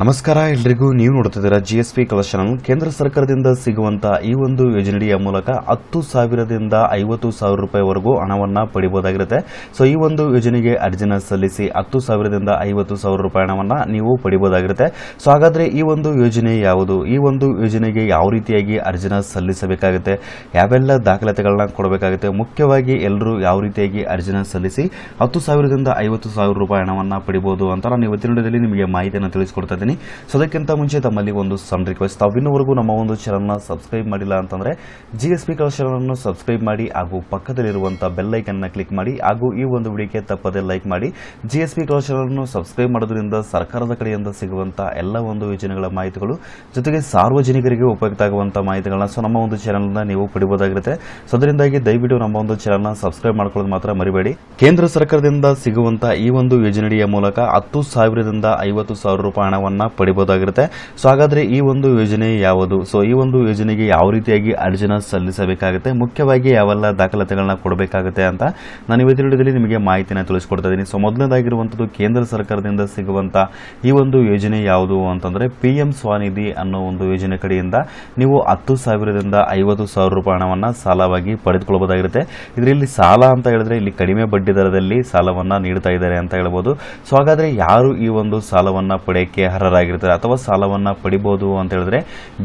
ನಮಸ್ಕಾರ, ಎಲ್ರಿಗೂ ನೀವು ನೋಡ್ತಿದ್ದೀರಾ ಜಿ ಎಸ್ ಪಿ ಕೇಂದ್ರ ಸರ್ಕಾರದಿಂದ ಸಿಗುವಂತಹ ಈ ಒಂದು ಯೋಜನೆಯ ಮೂಲಕ ಹತ್ತು ಸಾವಿರದಿಂದ ಐವತ್ತು ಸಾವಿರ ರೂಪಾಯಿವರೆಗೂ ಹಣವನ್ನ ಪಡಿಬಹುದಾಗಿರುತ್ತೆ ಸೊ ಈ ಒಂದು ಯೋಜನೆಗೆ ಅರ್ಜಿನ ಸಲ್ಲಿಸಿ ಹತ್ತು ಸಾವಿರದಿಂದ ಐವತ್ತು ಸಾವಿರ ರೂಪಾಯಿ ಹಣವನ್ನ ನೀವು ಪಡಿಬಹುದಾಗಿರುತ್ತೆ ಸೊ ಹಾಗಾದ್ರೆ ಈ ಒಂದು ಯೋಜನೆ ಯಾವುದು? ಈ ಒಂದು ಯೋಜನೆಗೆ ಯಾವ ರೀತಿಯಾಗಿ ಅರ್ಜಿನ ಸಲ್ಲಿಸಬೇಕಾಗುತ್ತೆ? ಯಾವೆಲ್ಲ ದಾಖಲಾತಿಗಳನ್ನ ಕೊಡಬೇಕಾಗುತ್ತೆ? ಮುಖ್ಯವಾಗಿ ಎಲ್ಲರೂ ಯಾವ ರೀತಿಯಾಗಿ ಅರ್ಜಿನ ಸಲ್ಲಿಸಿ ಹತ್ತು ಸಾವಿರದಿಂದ ಐವತ್ತು ಸಾವಿರ ರೂಪಾಯಿ ಹಣವನ್ನ ಪಡಿಬಹುದು ಅಂತ ನಾನು ಇವತ್ತಿನ ನಿಮಗೆ ಮಾಹಿತಿಯನ್ನು ತಿಳಿಸ್ಕೊಡ್ತಾ ಸೊ ಅದಕ್ಕಿಂತ ಮುಂಚೆ ತಮ್ಮಲ್ಲಿ ಒಂದು ಸಣ್ಣ ರಿಕ್ವೆಸ್ಟ್ ತಾವು ಇನ್ನೂವರೆಗೂ ನಮ್ಮ ಒಂದು ಚಾನಲ್ನ ಸಬ್ಸ್ಕ್ರೈಬ್ ಮಾಡಿಲ್ಲ ಅಂತಂದರೆ ಜಿ ಎಸ್ ಪಿ ಚಾನಲ್ನ ಸಬ್ಸ್ಕ್ರೈಬ್ ಮಾಡಿ ಹಾಗೂ ಪಕ್ಕದಲ್ಲಿರುವಂಥ ಬೆಲ್ ಐಕನ್ನ ಕ್ಲಿಕ್ ಮಾಡಿ ಹಾಗೂ ಈ ಒಂದು ವಿಡಿಯೋಕ್ಕೆ ತಪ್ಪದೇ ಲೈಕ್ ಮಾಡಿ. ಜಿ ಎಸ್ ಪಿ ಚಾನಲ್ನ ಸಬ್ಸ್ಕ್ರೈಬ್ ಮಾಡೋದ್ರಿಂದ ಸರ್ಕಾರದ ಕಡೆಯಿಂದ ಸಿಗುವಂಥ ಎಲ್ಲ ಒಂದು ಯೋಜನೆಗಳ ಮಾಹಿತಿಗಳು, ಜೊತೆಗೆ ಸಾರ್ವಜನಿಕರಿಗೆ ಉಪಯುಕ್ತ ಆಗುವಂಥ ಮಾಹಿತಿಗಳನ್ನ ಸೊ ನಮ್ಮ ಒಂದು ಚಾನಲ್ನ ನೀವು ಪಡಿಬೋದಾಗಿರುತ್ತೆ. ಸೊ ಅದರಿಂದಾಗಿ ದಯವಿಟ್ಟು ನಮ್ಮ ಒಂದು ಚಾನಲ್ನ ಸಬ್ಸ್ಕ್ರೈಬ್ ಮಾಡ್ಕೊಳ್ಳೋದು ಮಾತ್ರ ಮರಿಬೇಡಿ. ಕೇಂದ್ರ ಸರ್ಕಾರದಿಂದ ಸಿಗುವಂಥ ಈ ಒಂದು ಯೋಜನೆಯ ಮೂಲಕ ಹತ್ತು ಸಾವಿರದಿಂದ ಐವತ್ತು ಸಾವಿರ ರೂಪಾಯಿ ಹಣವನ್ನ ಪಡಿಬಹುದಾಗಿರುತ್ತೆ ಸೊ ಹಾಗಾದ್ರೆ ಈ ಒಂದು ಯೋಜನೆ ಯಾವುದು? ಸೊ ಈ ಒಂದು ಯೋಜನೆಗೆ ಯಾವ ರೀತಿಯಾಗಿ ಅರ್ಜಿನ ಸಲ್ಲಿಸಬೇಕಾಗುತ್ತೆ? ಮುಖ್ಯವಾಗಿ ಯಾವೆಲ್ಲ ದಾಖಲಾತಿಗಳನ್ನ ಕೊಡಬೇಕಾಗುತ್ತೆ ಅಂತ ನಾನು ಇವತ್ತಿನ ವಿಡಿಯೋದಲ್ಲಿ ನಿಮಗೆ ಮಾಹಿತಿನ ತಿಳಿಸ್ಕೊಡ್ತಾ ಇದ್ದೀನಿ. ಸೊ ಮೊದಲನೇದಾಗಿರುವಂಥದ್ದು ಕೇಂದ್ರ ಸರ್ಕಾರದಿಂದ ಸಿಗುವಂತ ಈ ಒಂದು ಯೋಜನೆ ಯಾವುದು ಅಂತಂದ್ರೆ ಪಿ ಎಂ ಸ್ವಾನಿಧಿ ಅನ್ನೋ ಒಂದು ಯೋಜನೆ ಕಡೆಯಿಂದ ನೀವು ಹತ್ತು ಸಾವಿರದಿಂದ ಐವತ್ತು ಸಾವಿರ ರೂಪಾಯಿ ಹಣವನ್ನ ಸಾಲವಾಗಿ ಪಡೆದುಕೊಳ್ಳಬಹುದಾಗಿರುತ್ತೆ ಇದರಲ್ಲಿ ಸಾಲ ಅಂತ ಹೇಳಿದ್ರೆ ಇಲ್ಲಿ ಕಡಿಮೆ ಬಡ್ಡಿ ದರದಲ್ಲಿ ಸಾಲವನ್ನ ನೀಡ್ತಾ ಇದ್ದಾರೆ ಅಂತ ಹೇಳ್ಬೋದು. ಸೊ ಹಾಗಾದ್ರೆ ಯಾರು ಈ ಒಂದು ಸಾಲವನ್ನ ಪಡೆಯಕ್ಕೆ ಅರ್ಹರಾಗಿರ್ತಾರೆ ಅಥವಾ ಸಾಲವನ್ನು ಪಡಿಬೋದು ಅಂತ ಹೇಳಿದ್ರೆ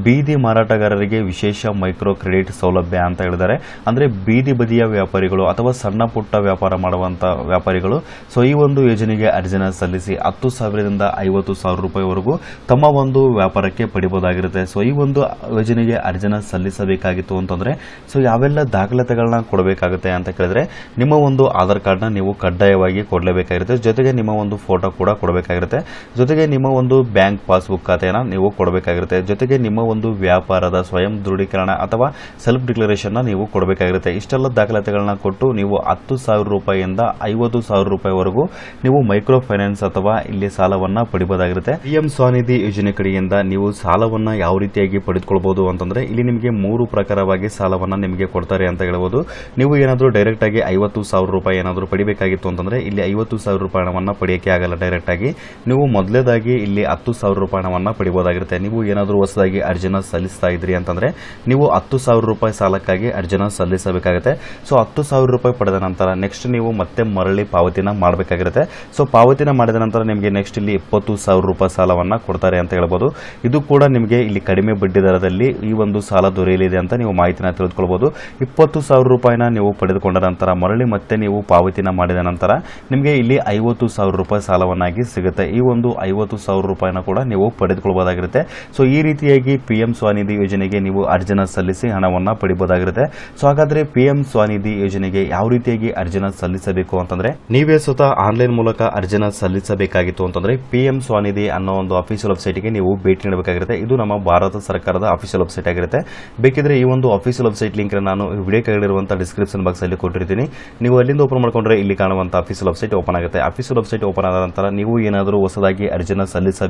ಬೀದಿ ಮಾರಾಟಗಾರರಿಗೆ ವಿಶೇಷ ಮೈಕ್ರೋ ಕ್ರೆಡಿಟ್ ಸೌಲಭ್ಯ ಅಂತ ಹೇಳಿದ್ದಾರೆ. ಅಂದರೆ ಬೀದಿ ಬದಿಯ ವ್ಯಾಪಾರಿಗಳು ಅಥವಾ ಸಣ್ಣ ಪುಟ್ಟ ವ್ಯಾಪಾರ ಮಾಡುವಂಥ ವ್ಯಾಪಾರಿಗಳು. ಸೊ ಈ ಒಂದು ಯೋಜನೆಗೆ ಅರ್ಜಿನ ಸಲ್ಲಿಸಿ ಹತ್ತು ಸಾವಿರದಿಂದ ಐವತ್ತು ಸಾವಿರ ರೂಪಾಯಿವರೆಗೂ ತಮ್ಮ ಒಂದು ವ್ಯಾಪಾರಕ್ಕೆ ಪಡಿಬೋದಾಗಿರುತ್ತೆ. ಸೊ ಈ ಒಂದು ಯೋಜನೆಗೆ ಅರ್ಜಿನ ಸಲ್ಲಿಸಬೇಕಾಗಿತ್ತು ಅಂತಂದರೆ ಸೊ ಯಾವೆಲ್ಲ ದಾಖಲಾತಿಗಳನ್ನ ಕೊಡಬೇಕಾಗುತ್ತೆ ಅಂತ ಕೇಳಿದ್ರೆ, ನಿಮ್ಮ ಒಂದು ಆಧಾರ್ ಕಾರ್ಡ್ನ ನೀವು ಕಡ್ಡಾಯವಾಗಿ ಕೊಡಲೇಬೇಕಾಗಿರುತ್ತೆ. ಜೊತೆಗೆ ನಿಮ್ಮ ಒಂದು ಫೋಟೋ ಕೂಡ ಕೊಡಬೇಕಾಗಿರುತ್ತೆ. ಜೊತೆಗೆ ನಿಮ್ಮ ಒಂದು ಬ್ಯಾಂಕ್ ಪಾಸ್ಬುಕ್ ಖಾತೆಯನ್ನು ನೀವು ಕೊಡಬೇಕಾಗಿರುತ್ತೆ. ಜೊತೆಗೆ ನಿಮ್ಮ ಒಂದು ವ್ಯಾಪಾರದ ಸ್ವಯಂ ದೃಢೀಕರಣ ಅಥವಾ ಸೆಲ್ಫ್ ಡಿಕ್ಲರೇಷನ್ನ ನೀವು ಕೊಡಬೇಕಾಗಿರುತ್ತೆ. ಇಷ್ಟೆಲ್ಲ ದಾಖಲಾತಿಗಳನ್ನ ಕೊಟ್ಟು ನೀವು ಹತ್ತು ಸಾವಿರ ರೂಪಾಯಿಯಿಂದ ಐವತ್ತು ಸಾವಿರ ರೂಪಾಯಿವರೆಗೂ ನೀವು ಮೈಕ್ರೋ ಫೈನಾನ್ಸ್ ಅಥವಾ ಇಲ್ಲಿ ಸಾಲವನ್ನ ಪಡಿಬಹುದಾಗಿರುತ್ತೆ ಪಿಎಂ ಸ್ವಾನಿಧಿ ಯೋಜನೆ ಕಡೆಯಿಂದ ನೀವು ಸಾಲವನ್ನ ಯಾವ ರೀತಿಯಾಗಿ ಪಡೆದುಕೊಳ್ಬಹುದು ಅಂತಂದ್ರೆ ಇಲ್ಲಿ ನಿಮಗೆ ಮೂರು ಪ್ರಕಾರವಾಗಿ ಸಾಲವನ್ನ ನಿಮಗೆ ಕೊಡ್ತಾರೆ ಅಂತ ಹೇಳ್ಬೋದು. ನೀವು ಏನಾದರೂ ಡೈರೆಕ್ಟ್ ಆಗಿ ಐವತ್ತು ಸಾವಿರ ರೂಪಾಯಿ ಏನಾದರೂ ಪಡಿಬೇಕಾಗಿತ್ತು ಅಂತಂದ್ರೆ ಇಲ್ಲಿ ಐವತ್ತು ಸಾವಿರ ರೂಪಾಯಿ ಹಣವನ್ನು ಪಡೆಯಕ್ಕೆ ಆಗಲ್ಲ ಡೈರೆಕ್ಟ್ ಆಗಿ. ನೀವು ಮೊದಲೇದಾಗಿ ಇಲ್ಲಿ ಹತ್ತು ಸಾವಿರ ರೂಪಾಯಿ ಹಣವನ್ನು ಪಡಿಬೋದಾಗಿರುತ್ತೆ. ನೀವು ಏನಾದರೂ ಹೊಸದಾಗಿ ಅರ್ಜಿನ ಸಲ್ಲಿಸ್ತಾ ಇದ್ರಿ ಅಂತಂದರೆ, ನೀವು ಹತ್ತು ಸಾವಿರ ರೂಪಾಯಿ ಸಾಲಕ್ಕಾಗಿ ಅರ್ಜಿನ ಸಲ್ಲಿಸಬೇಕಾಗುತ್ತೆ. ಸೊ, ಹತ್ತು ಸಾವಿರ ರೂಪಾಯಿ ಪಡೆದ ನಂತರ ನೆಕ್ಸ್ಟ್ ನೀವು ಮತ್ತೆ ಮರಳಿ ಪಾವತಿನ ಮಾಡಬೇಕಾಗಿರುತ್ತೆ. ಸೊ, ಪಾವತಿನ ಮಾಡಿದ ನಂತರ ನಿಮಗೆ ನೆಕ್ಸ್ಟ್ ಇಲ್ಲಿ ಇಪ್ಪತ್ತು ಸಾವಿರ ರೂಪಾಯಿ ಸಾಲವನ್ನು ಕೊಡ್ತಾರೆ ಅಂತ ಹೇಳ್ಬೋದು. ಇದು ಕೂಡ ನಿಮಗೆ ಇಲ್ಲಿ ಕಡಿಮೆ ಬಡ್ಡಿ ದರದಲ್ಲಿ ಈ ಒಂದು ಸಾಲ ದೊರೆಯಲಿದೆ ಅಂತ ನೀವು ಮಾಹಿತಿನ ತಿಳಿದುಕೊಳ್ಬೋದು. ಇಪ್ಪತ್ತು ಸಾವಿರ ರೂಪಾಯಿನ ನೀವು ಪಡೆದುಕೊಂಡ ನಂತರ, ಮರಳಿ ಮತ್ತೆ ನೀವು ಪಾವತಿನ ಮಾಡಿದ ನಂತರ ನಿಮಗೆ ಇಲ್ಲಿ ಐವತ್ತು ಸಾವಿರ ರೂಪಾಯಿ ಸಾಲವನ್ನಾಗಿ ಸಿಗುತ್ತೆ. ಈ ಒಂದು ಐವತ್ತು ಸಾವಿರ ರೂಪಾಯಿನ ಕೂಡ ನೀವು ಪಡೆದುಕೊಳ್ಬಹುದಾಗಿರುತ್ತೆ ಸೊ ಈ ರೀತಿಯಾಗಿ ಪಿ ಎಂ ಸ್ವಾನಿಧಿ ಯೋಜನೆಗೆ ನೀವು ಅರ್ಜಿನ ಸಲ್ಲಿಸಿ ಹಣವನ್ನು ಪಡಿಬಹುದಾಗಿರುತ್ತೆ ಸೊ ಹಾಗಾದ್ರೆ ಪಿ ಎಂ ಸ್ವಾನಿಧಿ ಯೋಜನೆಗೆ ಯಾವ ರೀತಿಯಾಗಿ ಅರ್ಜಿನ ಸಲ್ಲಿಸಬೇಕು ಅಂತಂದ್ರೆ? ನೀವೇ ಸ್ವತಃ ಆನ್ಲೈನ್ ಮೂಲಕ ಅರ್ಜಿನ ಸಲ್ಲಿಸಬೇಕಾಗಿತ್ತು ಅಂತಂದ್ರೆ ಪಿ ಎಂ ಸ್ವಾನಿಧಿ ಅನ್ನೋ ಒಂದು ಅಫಿಷಿಯಲ್ ವೆಬ್ಸೈಟ್ಗೆ ನೀವು ಭೇಟಿ ನೀಡಬೇಕಾಗಿರುತ್ತೆ. ಇದು ನಮ್ಮ ಭಾರತ ಸರ್ಕಾರದ ಅಫಿಷಿಯಲ್ ವೆಬ್ಸೈಟ್ ಆಗಿರುತ್ತೆ. ಬೇಕಿದ್ರೆ ಈ ಒಂದು ಅಫಿಷಿಯಲ್ ವೆಬ್ಸೈಟ್ ಲಿಂಕ್ ನಾನು ವಿಡಿಯೋ ಕೇಳಿರುವಂತಹ ಡಿಸ್ಕ್ರಿಪ್ಷನ್ ಬಾಕ್ಸ್ ಅಲ್ಲಿ ಕೊಟ್ಟಿರ್ತೀನಿ. ನೀವು ಅಲ್ಲಿಂದ ಓಪನ್ ಮಾಡ್ಕೊಂಡ್ರೆ ಇಲ್ಲಿ ಕಾಣುವಂತ ಅಫಿಷಿಯಲ್ ವೆಬ್ಸೈಟ್ ಓಪನ್ ಆಗುತ್ತೆ. ಅಫಿಷಿಯಲ್ ವೆಬ್ಸೈಟ್ ಓಪನ್ ಆದ ನಂತರ ನೀವು ಏನಾದರೂ ಹೊಸದಾಗಿ ಅರ್ಜಿನ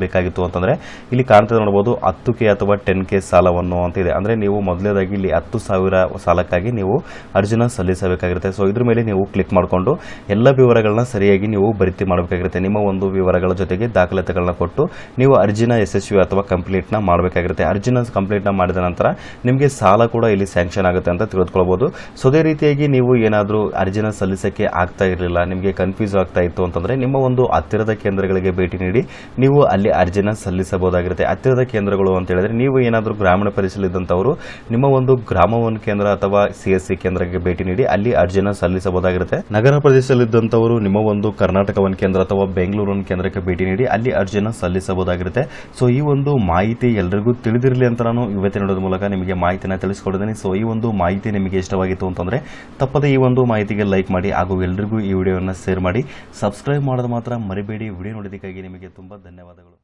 ಸಲ್ಲಿಸಬೇಕಾಗಿತ್ತು ಅಂತಂದ್ರೆ ಇಲ್ಲಿ ಕಾಣ್ತಾ ನೋಡಬಹುದು ಹತ್ತು ಕೆ ಅಥವಾ ಟೆನ್ ಕೆ ಸಾಲವನ್ನು ಅಂತ ಇದೆ. ಅಂದ್ರೆ ನೀವು ಮೊದಲೇದಾಗಿ ಇಲ್ಲಿ ಹತ್ತು ಸಾವಿರ ಸಾಲಕ್ಕಾಗಿ ನೀವು ಅರ್ಜಿನ ಸಲ್ಲಿಸಬೇಕಾಗಿರುತ್ತೆ. ಸೊ ಇದ್ರ ಮೇಲೆ ನೀವು ಕ್ಲಿಕ್ ಮಾಡಿಕೊಂಡು ಎಲ್ಲ ವಿವರಗಳನ್ನ ಸರಿಯಾಗಿ ನೀವು ಭರ್ತಿ ಮಾಡಬೇಕಾಗಿರುತ್ತೆ. ನಿಮ್ಮ ಒಂದು ವಿವರಗಳ ಜೊತೆಗೆ ದಾಖಲಾತಿಗಳನ್ನ ಕೊಟ್ಟು ನೀವು ಅರ್ಜಿನ ಯಶಸ್ವಿ ಅಥವಾ ಕಂಪ್ಲೀಟ್ನ ಮಾಡಬೇಕಾಗಿರುತ್ತೆ. ಅರ್ಜಿನ ಕಂಪ್ಲೀಟ್ನ ಮಾಡಿದ ನಂತರ ನಿಮಗೆ ಸಾಲ ಕೂಡ ಇಲ್ಲಿ ಸ್ಯಾಂಕ್ಷನ್ ಆಗುತ್ತೆ ಅಂತ ತಿಳಿದುಕೊಳ್ಬಹುದು ಸೊ ಅದೇ ರೀತಿಯಾಗಿ ನೀವು ಏನಾದರೂ ಅರ್ಜಿನ ಸಲ್ಲಿಸಕ್ಕೆ ಆಗ್ತಾ ಇರಲಿಲ್ಲ, ನಿಮಗೆ ಕನ್ಫ್ಯೂಸ್ ಆಗ್ತಾ ಇತ್ತು ಅಂತಂದ್ರೆ ನಿಮ್ಮ ಒಂದು ಹತ್ತಿರದ ಕೇಂದ್ರಗಳಿಗೆ ಭೇಟಿ ನೀಡಿ ನೀವು ಅಲ್ಲಿ ಅರ್ಜಿನ ಸಲ್ಲಿಸಬಹುದಾಗಿರುತ್ತೆ. ಹತ್ತಿರದ ಕೇಂದ್ರಗಳು ಅಂತ ಹೇಳಿದ್ರೆ ನೀವು ಏನಾದರೂ ಗ್ರಾಮೀಣ ಪ್ರದೇಶದಲ್ಲಿದ್ದಂಥವರು ನಿಮ್ಮ ಒಂದು ಗ್ರಾಮ ಒನ್ ಕೇಂದ್ರ ಅಥವಾ ಸಿ ಎಸ್ ಕೇಂದ್ರಕ್ಕೆ ಭೇಟಿ ನೀಡಿ ಅಲ್ಲಿ ಅರ್ಜಿನ ಸಲ್ಲಿಸಬಹುದಾಗಿರುತ್ತೆ. ನಗರ ಪ್ರದೇಶದಲ್ಲಿದ್ದಂಥವರು ನಿಮ್ಮ ಒಂದು ಕರ್ನಾಟಕ ಕೇಂದ್ರ ಅಥವಾ ಬೆಂಗಳೂರು ಒನ್ ಕೇಂದ್ರಕ್ಕೆ ಭೇಟಿ ನೀಡಿ ಅಲ್ಲಿ ಅರ್ಜಿನ ಸಲ್ಲಿಸಬಹುದಾಗಿರುತ್ತೆ. ಸೊ ಈ ಒಂದು ಮಾಹಿತಿ ಎಲ್ಲರಿಗೂ ತಿಳಿದಿರಲಿ ಅಂತ ನಾನು ಇವತ್ತಿನ ನೋಡೋದ್ರ ಮೂಲಕ ನಿಮಗೆ ಮಾಹಿತಿನ ತಿಳಿಸ್ಕೊಡಿದ್ದೀನಿ ಸೊ ಈ ಒಂದು ಮಾಹಿತಿ ನಿಮಗೆ ಇಷ್ಟವಾಗಿತ್ತು ಅಂತಂದ್ರೆ ತಪ್ಪದೆ ಈ ಒಂದು ಮಾಹಿತಿಗೆ ಲೈಕ್ ಮಾಡಿ ಹಾಗೂ ಎಲ್ರಿಗೂ ಈ ವಿಡಿಯೋವನ್ನು ಶೇರ್ ಮಾಡಿ. ಸಬ್ಸ್ಕ್ರೈಬ್ ಮಾಡೋದು ಮಾತ್ರ ಮರಿಬೇಡಿ. ವಿಡಿಯೋ ನೋಡೋದಕ್ಕಾಗಿ ನಿಮಗೆ ತುಂಬಾ ಧನ್ಯವಾದಗಳು.